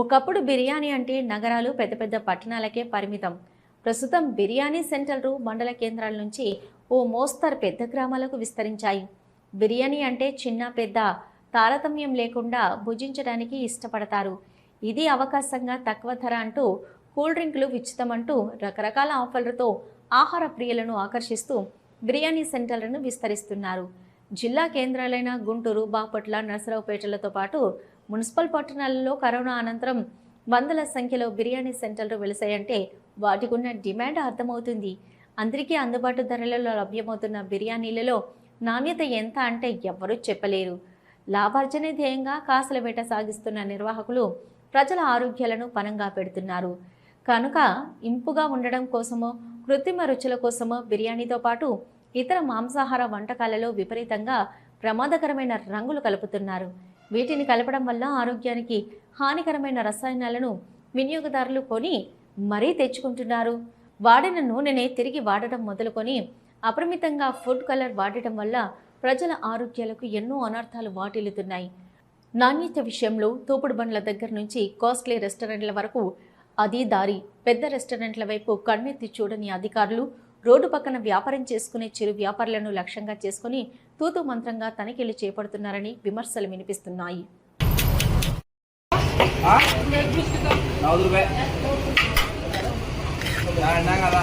ఒకప్పుడు బిర్యానీ అంటే నగరాలు పెద్ద పెద్ద పట్టణాలకే పరిమితం. ప్రస్తుతం బిర్యానీ సెంటర్లు మండల కేంద్రాల నుంచి ఓ మోస్తరు పెద్ద గ్రామాలకు విస్తరించాయి. బిర్యానీ అంటే చిన్న పెద్ద తారతమ్యం లేకుండా భుజించడానికి ఇష్టపడతారు. ఇది అవకాశంగా తక్కువ ధర అంటూ కూల్ డ్రింకులు విచితమంటూ రకరకాల ఆఫర్లతో ఆహార ప్రియులను ఆకర్షిస్తూ బిర్యానీ సెంటర్లను విస్తరిస్తున్నారు. జిల్లా కేంద్రాలైన గుంటూరు బాపట్ల నరసరావుపేటలతో పాటు మున్సిపల్ పట్టణాలలో కరోనా అనంతరం వందల సంఖ్యలో బిర్యానీ సెంటర్లు వెలిసాయంటే వాటికున్న డిమాండ్ అర్థమవుతుంది. అందరికీ అందుబాటు ధరలలో లభ్యమవుతున్న బిర్యానీలలో నాణ్యత ఎంత అంటే ఎవ్వరూ చెప్పలేరు. లాభార్జనే ధ్యేయంగా కాసుల వేట సాగిస్తున్న నిర్వాహకులు ప్రజల ఆరోగ్యాలను పనంగా పెడుతున్నారు. కనుక ఇంపుగా ఉండడం కోసమో కృత్రిమ రుచుల కోసమో బిర్యానీతో పాటు ఇతర మాంసాహార వంటకాలలో విపరీతంగా ప్రమాదకరమైన రంగులు కలుపుతున్నారు. వీటిని కలపడం వల్ల ఆరోగ్యానికి హానికరమైన రసాయనాలను వినియోగదారులు కొని మరీ తెచ్చుకుంటున్నారు. వాడిన నూనెనే తిరిగి వాడటం మొదలుకొని అపరిమితంగా ఫుడ్ కలర్ వాడటం వల్ల ప్రజల ఆరోగ్యాలకు ఎన్నో అనర్థాలు వాటిల్లుతున్నాయి. నాణ్యత విషయంలో తోపుడు బండ్ల దగ్గర నుంచి కాస్ట్లీ రెస్టారెంట్ల వరకు అది దారి. పెద్ద రెస్టారెంట్ల వైపు కన్నెత్తి చూడని అధికారులు రోడ్డు పక్కన వ్యాపారం చేసుకునే చిరు వ్యాపారులను లక్ష్యంగా చేసుకుని తూతు మంత్రంగా తనిఖీలు చేపడుతున్నారని విమర్శలు వినిపిస్తున్నాయి. కదా